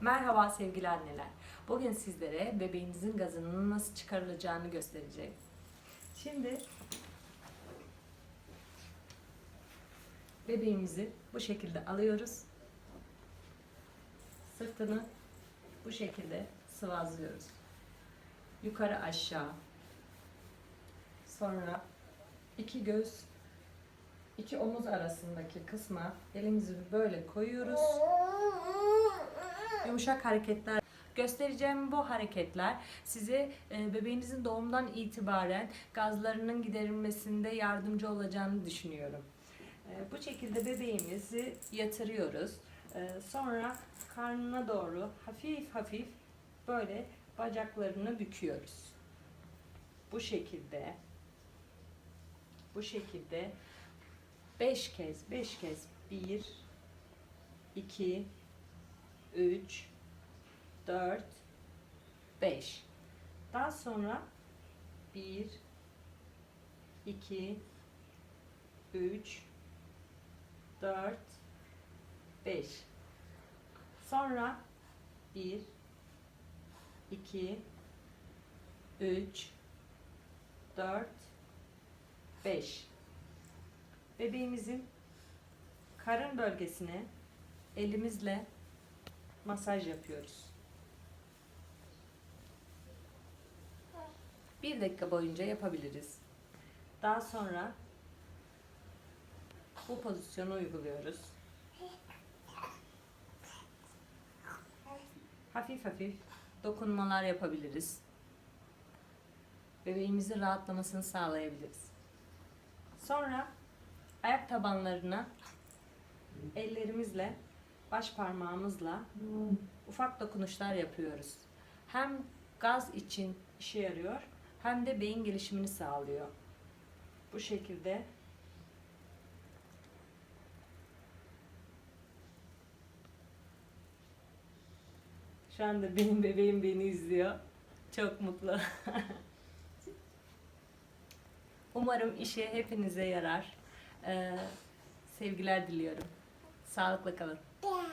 Merhaba sevgili anneler. Bugün sizlere bebeğinizin gazının nasıl çıkarılacağını göstereceğim. Şimdi bebeğimizi bu şekilde alıyoruz. Sırtını bu şekilde sıvazlıyoruz. Yukarı aşağı. Sonra iki göz iki omuz arasındaki kısma elimizi böyle koyuyoruz. Yumuşak hareketler göstereceğim bu hareketler size e, bebeğinizin doğumdan itibaren gazlarının giderilmesinde yardımcı olacağını düşünüyorum. E, bu şekilde bebeğimizi yatırıyoruz. E, sonra karnına doğru hafif hafif böyle bacaklarını büküyoruz. Bu şekilde bu şekilde 5 kez 5 kez 1 2 3 4 5 Daha sonra 1 2 3 4 5 Sonra 1 2 3 4 5 Bebeğimizin karın bölgesine elimizle masaj yapıyoruz. Bir dakika boyunca yapabiliriz. Daha sonra bu pozisyonu uyguluyoruz. Hafif hafif dokunmalar yapabiliriz. Bebeğimizin rahatlamasını sağlayabiliriz. Sonra ayak tabanlarına ellerimizle baş parmağımızla ufak dokunuşlar yapıyoruz. Hem gaz için işe yarıyor hem de beyin gelişimini sağlıyor. Bu şekilde Şu anda benim bebeğim beni izliyor. Çok mutlu. Umarım işe hepinize yarar. Ee, sevgiler diliyorum. Sağlıkla kalın. пять.